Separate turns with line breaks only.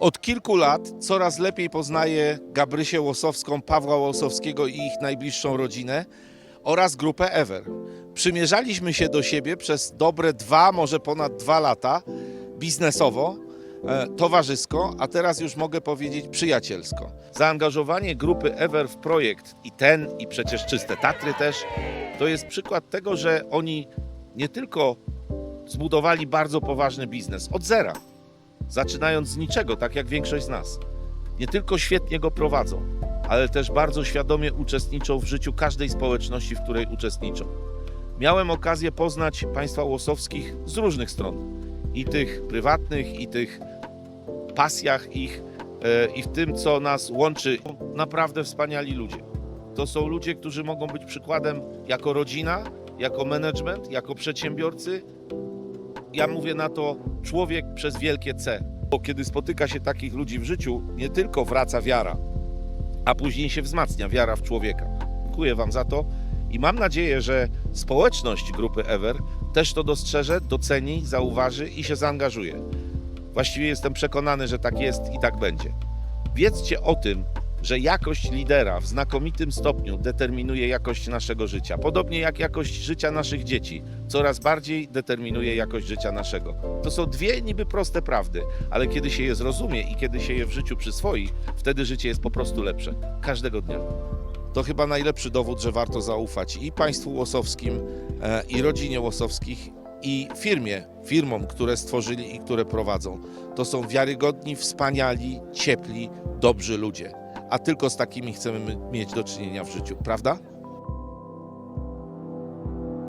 Od kilku lat coraz lepiej poznaję Gabrysię Łosowską, Pawła Łosowskiego i ich najbliższą rodzinę oraz grupę Ever. Przymierzaliśmy się do siebie przez dobre dwa, może ponad dwa lata biznesowo, e, towarzysko, a teraz już mogę powiedzieć przyjacielsko. Zaangażowanie grupy Ever w projekt i ten, i przecież Czyste Tatry też, to jest przykład tego, że oni nie tylko zbudowali bardzo poważny biznes od zera, zaczynając z niczego, tak jak większość z nas. Nie tylko świetnie go prowadzą, ale też bardzo świadomie uczestniczą w życiu każdej społeczności, w której uczestniczą. Miałem okazję poznać państwa łosowskich z różnych stron. I tych prywatnych, i tych pasjach ich, e, i w tym, co nas łączy. Naprawdę wspaniali ludzie. To są ludzie, którzy mogą być przykładem jako rodzina, jako management, jako przedsiębiorcy, ja mówię na to człowiek przez wielkie C. Bo kiedy spotyka się takich ludzi w życiu, nie tylko wraca wiara, a później się wzmacnia wiara w człowieka. Dziękuję Wam za to i mam nadzieję, że społeczność grupy Ever też to dostrzeże, doceni, zauważy i się zaangażuje. Właściwie jestem przekonany, że tak jest i tak będzie. Wiedzcie o tym, że jakość lidera w znakomitym stopniu determinuje jakość naszego życia. Podobnie jak jakość życia naszych dzieci coraz bardziej determinuje jakość życia naszego. To są dwie niby proste prawdy, ale kiedy się je zrozumie i kiedy się je w życiu przyswoi, wtedy życie jest po prostu lepsze. Każdego dnia. To chyba najlepszy dowód, że warto zaufać i państwu łosowskim, e, i rodzinie łosowskich, i firmie, firmom, które stworzyli i które prowadzą. To są wiarygodni, wspaniali, ciepli, dobrzy ludzie. A tylko z takimi chcemy mieć do czynienia w życiu, prawda?